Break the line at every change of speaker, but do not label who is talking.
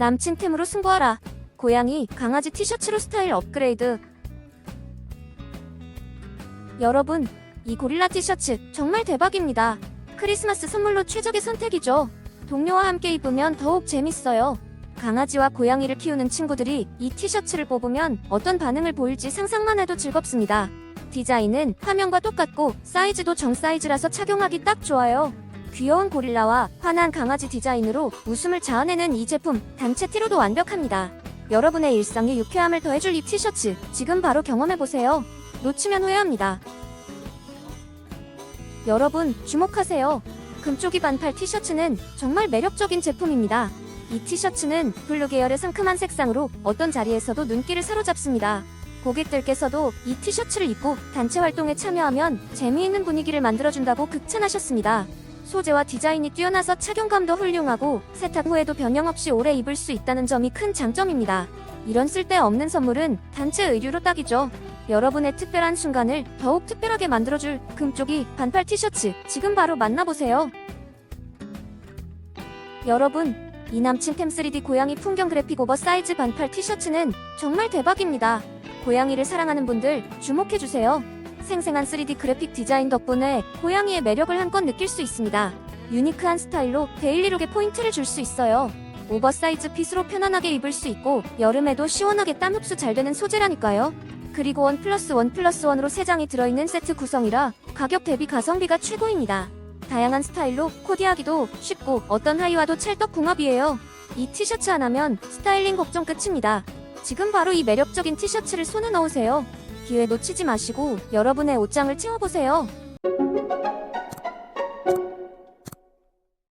남친 템으로 승부하라. 고양이, 강아지 티셔츠로 스타일 업그레이드. 여러분, 이 고릴라 티셔츠 정말 대박입니다. 크리스마스 선물로 최적의 선택이죠. 동료와 함께 입으면 더욱 재밌어요. 강아지와 고양이를 키우는 친구들이 이 티셔츠를 뽑으면 어떤 반응을 보일지 상상만 해도 즐겁습니다. 디자인은 화면과 똑같고 사이즈도 정 사이즈라서 착용하기 딱 좋아요. 귀여운 고릴라와 환한 강아지 디자인으로 웃음을 자아내는 이 제품 단체 티로도 완벽합니다. 여러분의 일상에 유쾌함을 더해줄 이 티셔츠 지금 바로 경험해보세요. 놓치면 후회합니다. 여러분 주목하세요. 금쪽이 반팔 티셔츠는 정말 매력적인 제품입니다. 이 티셔츠는 블루 계열의 상큼한 색상으로 어떤 자리에서도 눈길을 사로잡습니다. 고객들께서도 이 티셔츠를 입고 단체 활동에 참여하면 재미있는 분위기를 만들어준다고 극찬하셨습니다. 소재와 디자인이 뛰어나서 착용감도 훌륭하고 세탁 후에도 변형 없이 오래 입을 수 있다는 점이 큰 장점입니다. 이런 쓸데없는 선물은 단체 의류로 딱이죠. 여러분의 특별한 순간을 더욱 특별하게 만들어줄 금쪽이 반팔 티셔츠 지금 바로 만나보세요. 여러분, 이 남친템 3D 고양이 풍경 그래픽 오버사이즈 반팔 티셔츠는 정말 대박입니다. 고양이를 사랑하는 분들 주목해주세요. 생생한 3D 그래픽 디자인 덕분에 고양이의 매력을 한껏 느낄 수 있습니다. 유니크한 스타일로 데일리룩에 포인트를 줄 수 있어요. 오버사이즈 핏으로 편안하게 입을 수 있고 여름에도 시원하게 땀 흡수 잘 되는 소재라니까요. 그리고 원 플러스 원 플러스 원으로 3장이 들어있는 세트 구성이라 가격 대비 가성비가 최고입니다. 다양한 스타일로 코디하기도 쉽고 어떤 하의와도 찰떡궁합이에요. 이 티셔츠 하나면 스타일링 걱정 끝입니다. 지금 바로 이 매력적인 티셔츠를 손에 넣으세요. 기회 놓치지 마시고 여러분의 옷장을 채워보세요.